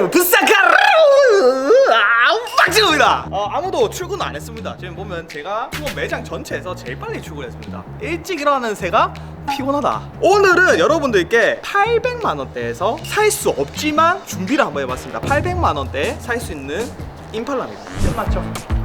여러분 부사카라 박지호입니다. 어, 아무도 출근 안 했습니다. 지금 보면 제가 매장 전체에서 제일 빨리 출근했습니다. 일찍 일어나는 새가 피곤하다. 오늘은 여러분들께 800만 원대에서 살 수 없지만 준비를 한번 해봤습니다. 800만 원대에 살 수 있는 임팔라입니다. 맞죠?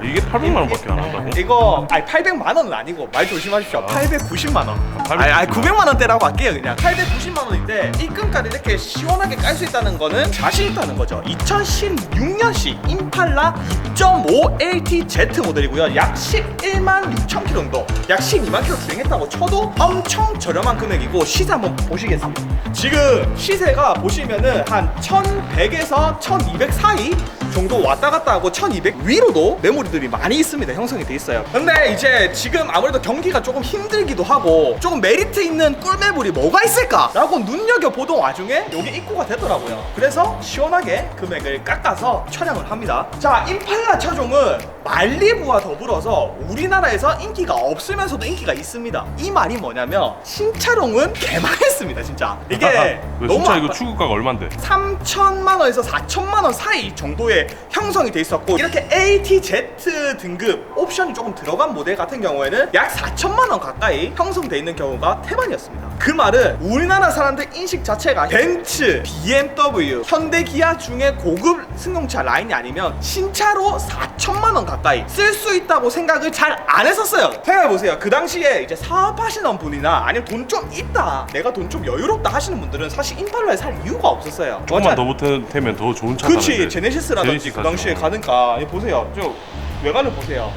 야, 이게 800만 원밖에 안 한다고? 이거 아니 800만 원은 아니고 말 조심하십시오. 890만 원. 890만 아니, 아니 900만 원대라고 할게요 그냥. 890만 원인데 입금까지 이렇게 시원하게 깔 수 있다는 거는 자신 있다는 거죠. 2016년식 임팔라 2.5 LTZ 모델이고요. 약 11만 6천 킬로 정도, 약 12만 킬로 주행했다고 쳐도 엄청 저렴한 금액이고 시세 한번 보시겠습니다. 지금 시세가 보시면은 한 1,100에서 1,200 사이 정도 왔다 갔다 하고 1200 위로도 메모리들이 많이 있습니다. 형성이 돼 있어요. 근데 이제 지금 아무래도 경기가 조금 힘들기도 하고 조금 메리트 있는 꿀 메모리 뭐가 있을까 라고 눈여겨보던 와중에 여기 입고가 되더라고요. 그래서 시원하게 금액을 깎아서 촬영을 합니다. 자 임팔라 차종은 말리부와 더불어서 우리나라에서 인기가 없으면서도 인기가 있습니다. 이 말이 뭐냐면 신차롱은 개망했습니다 진짜. 이게 왜 너무 진짜 이거 아빠- 출고가가 얼만데? 3천만 원에서 4천만 원 사이 정도의 형성이 돼 있었고 이렇게 ATZ 등급 옵션이 조금 들어간 모델 같은 경우에는 약 4천만 원 가까이 형성돼 있는 경우가 태반이었습니다. 그 말은 우리나라 사람들 인식 자체가 벤츠, BMW, 현대 기아 중에 고급 승용차 라인이 아니면 신차로 4천만 원 가까이 쓸 수 있다고 생각을 잘 안 했었어요. 생각해 보세요. 그 당시에 이제 사업하시는 분이나 아니면 돈 좀 있다, 내가 돈 좀 여유롭다 하시는 분들은 사실 임팔라에 살 이유가 없었어요. 조금만 어차- 더 못하면 더 좋은 차 그치. 제네시스라든지 그 제네시스까지. 당시에 가는가 이 보세요. 저 외관을 보세요.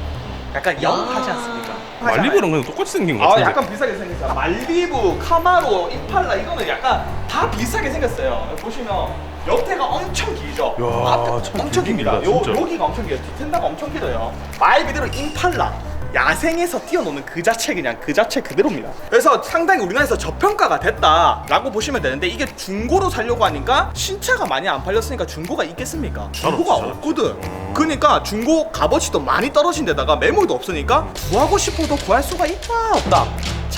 약간 영하지 않습니까? 말리부랑 그냥 똑같이 생긴 거 아 같은데. 약간 비슷하게 생겼어요. 말리부, 카마로, 임팔라 이거는 약간 다 비슷하게 생겼어요. 보시면 옆에가 엄청 길죠? 야, 앞에 참 엄청 깁니다. 길다, 요, 진짜. 여기가 엄청 길어요. 뒷텐다가 엄청 길어요. 말 그대로 임팔라 야생에서 뛰어노는 그 자체 그냥 그 자체 그대로입니다. 그래서 상당히 우리나라에서 저평가가 됐다라고 보시면 되는데 이게 중고로 살려고 하니까 신차가 많이 안 팔렸으니까 중고가 있겠습니까? 중고가 잘 없지, 잘 없거든. 그러니까 중고 값어치도 많이 떨어진 데다가 매물도 없으니까 구하고 싶어도 구할 수가 있다 없다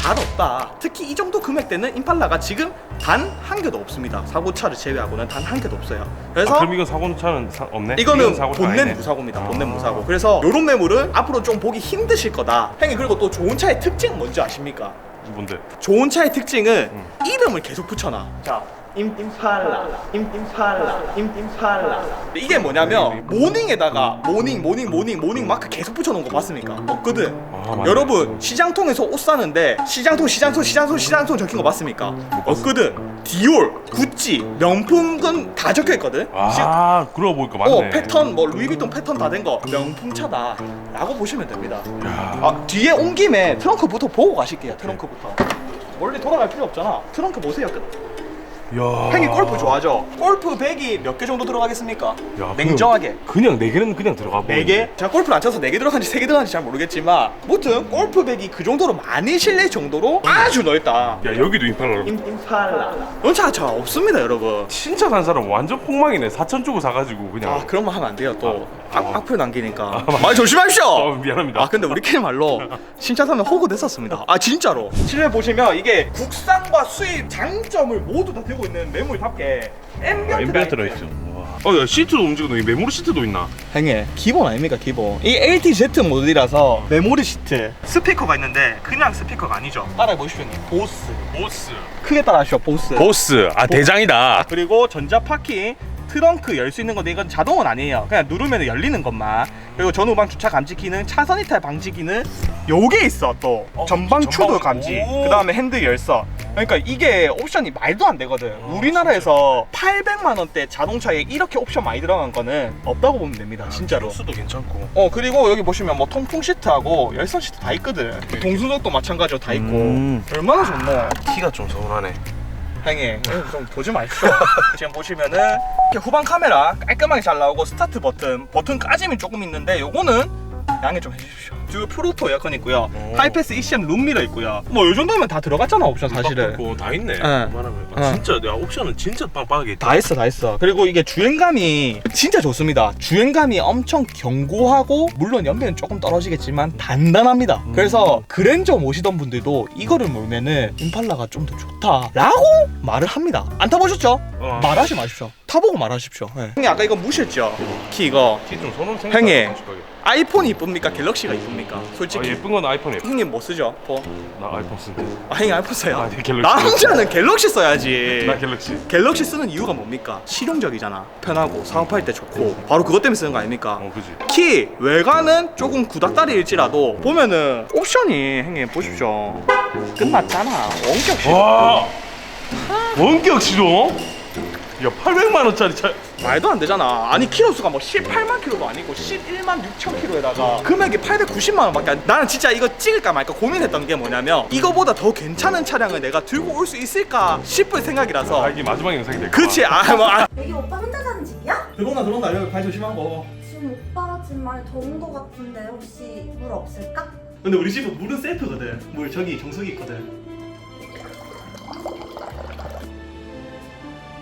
잘 없다 특히 이 정도 금액대는 임팔라가 지금 단 한 개도 없습니다 사고차를 제외하고는 단 한 개도 없어요 그래서 아, 그럼 이건 사고 차는 사, 없네? 이거는 사고차 본넷 아니네. 무사고입니다. 아. 본넷 무사고. 그래서 이런 매물은 앞으로 좀 보기 힘드실 거다. 형님 그리고 또 좋은 차의 특징 뭔지 아십니까? 뭔데? 좋은 차의 특징은 음. 이름을 계속 붙여놔. 자, 임, 임팔라, 임, 임팔라, 임, 임팔라. 이게 뭐냐면 모닝에다가 모닝, 모닝, 모닝, 모닝 마크 계속 붙여놓은 거 봤습니까? 없거든. 아, 맞네. 여러분 시장통에서 옷 사는데 시장통, 시장통, 시장통, 시장통 적힌 거 봤습니까? 없거든. 디올, 구찌, 명품은 다 적혀 있거든. 아, 그러고 보니까 맞네. 어 패턴 뭐 루이비통 패턴 다 된 거 명품차다 라고 보시면 됩니다 야. 아 뒤에 온 김에 트렁크부터 보고 가실게요 트렁크부터 멀리 돌아갈 필요 없잖아 트렁크 보세요 끝. 야. 형이 골프 좋아하죠? 골프 백이 몇 개 정도 들어가겠습니까? 야, 냉정하게 그냥 네 개는 그냥 들어가 버네 개? 제가 골프를 안 쳐서 네개 들어간지 세개 들어간지 잘 모르겠지만 무튼 골프 백이 그 정도로 많이 실릴 정도로 아주 넓다 야, 여기도 임팔라. 임, 임팔라 이런 차가 잘 없습니다 여러분 진짜 산 사람 완전 폭망이네. 4천 주고 사가지고 그냥. 아 그런 말 하면 안 돼요 또 아. 악, 악플 남기니까 말 조심하십시오 어, 미안합니다. 아 근데 우리끼리 말로 신차 사면 호구됐었습니다 아 진짜로 실내 보시면 이게 국산과 수입 장점을 모두 다 들고 있는 매물답게 야, 엠비언트 인벨 들어있죠. 와. 어, 야, 시트도 움직이네. 메모리 시트도 있나? 행해 기본 아닙니까 기본 이 LTZ 모델이라서 메모리 시트 스피커가 있는데 그냥 스피커가 아니죠 따라해 보십시오 형님. 보스 보스. 크게 따라하시오 보스 보스. 아, 대장이다. 그리고 전자 파킹 트렁크 열 수 있는 건데 이건 자동은 아니에요. 그냥 누르면 열리는 것만. 그리고 전후방 주차 감지 기능, 차선 이탈 방지 기능 요게 있어 또 어, 전방 전방- 추돌 감지. 오. 그다음에 핸들 열선. 그러니까 이게 옵션이 말도 안 되거든. 우리나라에서 800만 원대 자동차에 이렇게 옵션 많이 들어간 거는 없다고 보면 됩니다. 진짜로. 수도 괜찮고. 어 그리고 여기 보시면 뭐 통풍 시트하고 열선 시트 다 있거든. 동수석도 마찬가지로 다 있고. 음. 얼마나 좋노. 키가 좀 서운하네. 형님 좀 보지 마십시오. 지금 보시면은 이렇게 후방 카메라 깔끔하게 잘 나오고 스타트 버튼 버튼 까짐이 조금 있는데 요거는 양해 좀 해주십시오 뒤에 프로토 에어컨 있고요 오. 하이패스 ECM 룸미러 있고요 뭐요 정도면 다 들어갔잖아 옵션 사실은 고, 다 있네. 응. 말하면. 응. 아, 진짜 내가 옵션은 진짜 빵빵하게 있다. 다 했어 다 했어 그리고 이게 주행감이 진짜 좋습니다 주행감이 엄청 견고하고 물론 연비는 조금 떨어지겠지만 단단합니다 음. 그래서 그랜저 모시던 분들도 이거를 몰면은 임팔라가 좀 더 좋다라고 말을 합니다 안 타보셨죠? 어. 말하지 마십시오 타보고 말하십시오. 예. 형님 아까 이거 무셨죠? 키 이거 키좀 손으로 생각. 형님. 아이폰이 이쁩니까? 갤럭시가 이쁩니까? 아, 솔직히 예쁜 건 아이폰에. 형님 뭐 쓰죠? 뭐? 나 아이폰 쓴데. 아 형님 아이폰 써요? 아, 네, 갤럭시. 남자는 갤럭시 써야지 나 갤럭시. 갤럭시 쓰는 이유가 뭡니까? 실용적이잖아 편하고 사업할 때 좋고 바로 그것 때문에 쓰는 거 아닙니까? 어 그지. 키 외관은 조금 구닥다리일지라도 보면은 옵션이 형님 보십시오 끝났잖아 원격 시동 와. 원격 시동? 야 800만 원짜리 차. 말도 안 되잖아 아니 키로수가 뭐 18만 킬로도 아니고 11만 6천 킬로에다가 금액이 890만 원밖에 안 나는 진짜 이거 찍을까 말까 고민했던 게 뭐냐면 이거보다 더 괜찮은 차량을 내가 들고 올 수 있을까 싶을 생각이라서 아 이게 마지막 영상이 될 거야. 그렇지 아뭐 아. 여기 오빠 혼자 사는 집이야? 들어온다 들어온다 여기 발 조심하고 지금 오빠 집 많이 더운 거 같은데 혹시 물 없을까? 근데 우리 집은 물은 셀프거든 물 저기 정수기 있거든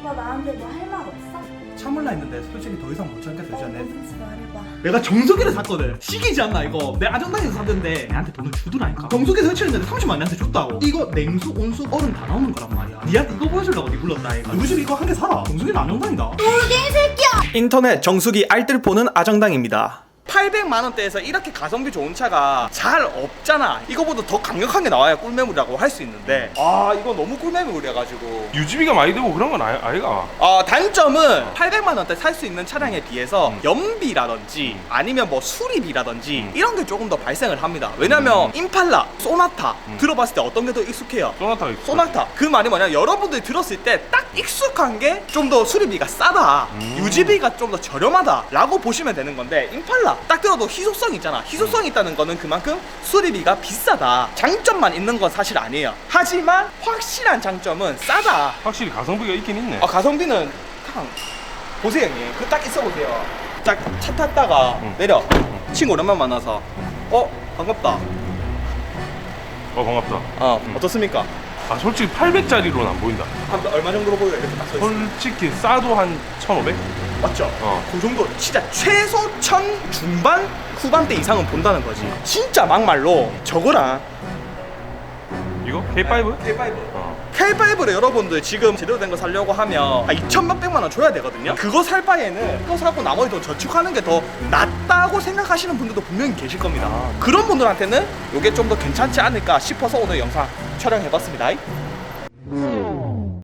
오빠 나한테 뭐 할 말 없어? 참을라 했는데 솔직히 더 이상 못 참겠어 어, 이제는 뭐든지 말해봐. 내가 정수기를 샀거든. 시기지 않나 이거. 내 아정당에서 샀는데 내한테 돈을 주더라니까. 정수기 설치했는데 30만 원 내한테 줬다고. 이거 냉수 온수 얼음 다 나오는 거란 말이야. 니한테 이거 보여주려고 니 불렀다 이거 집 이거 한 개 사라. 정수기는 아정당이다. 인터넷 정수기 알뜰폰은 아정당입니다 800만 원대에서 이렇게 가성비 좋은 차가 잘 없잖아. 이거보다 더 강력한 게 나와야 꿀매물이라고 할 수 있는데 아 이거 너무 꿀매물이라 가지고 유지비가 많이 들고 그런 건 아이, 아이가. 어, 단점은 800만 원대 살 수 있는 차량에 비해서 음. 연비라든지 아니면 뭐 수리비라든지 음. 이런 게 조금 더 발생을 합니다. 왜냐면 임팔라, 소나타 음. 들어봤을 때 어떤 게 더 익숙해요? 소나타 있어. 소나타 그 말이 뭐냐 여러분들이 들었을 때 딱 익숙한 게 좀 더 수리비가 싸다 음. 유지비가 좀 더 저렴하다 라고 보시면 되는 건데 임팔라 딱 들어도 희소성 있잖아 희소성 있다는 거는 그만큼 수리비가 비싸다 장점만 있는 건 사실 아니에요 하지만 확실한 장점은 싸다 확실히 가성비가 있긴 있네. 아 가성비는 그냥 보세요 형님 그 딱 있어 보세요 딱 차 탔다가 응. 내려 친구 오랜만 만나서 어 반갑다 어 반갑다. 어 응. 어떻습니까? 아 솔직히 800짜리로는 안 보인다. 한 얼마 정도로 보여 이렇게 딱 써있어 솔직히 싸도 한 1,500? 맞죠? 어. 그 정도 진짜 최소 천 중반 후반대 이상은 본다는 거지 진짜 막말로 저거랑 이거 K5? K5 어. K5를 여러분들 지금 제대로 된 거 살려고 하면 한 2천 몇백만 원 줘야 되거든요. 그거 살 바에는 그거 사고 나머지 돈 저축하는 게 더 낫다고 생각하시는 분들도 분명히 계실 겁니다. 그런 분들한테는 이게 좀 더 괜찮지 않을까 싶어서 오늘 영상 촬영해봤습니다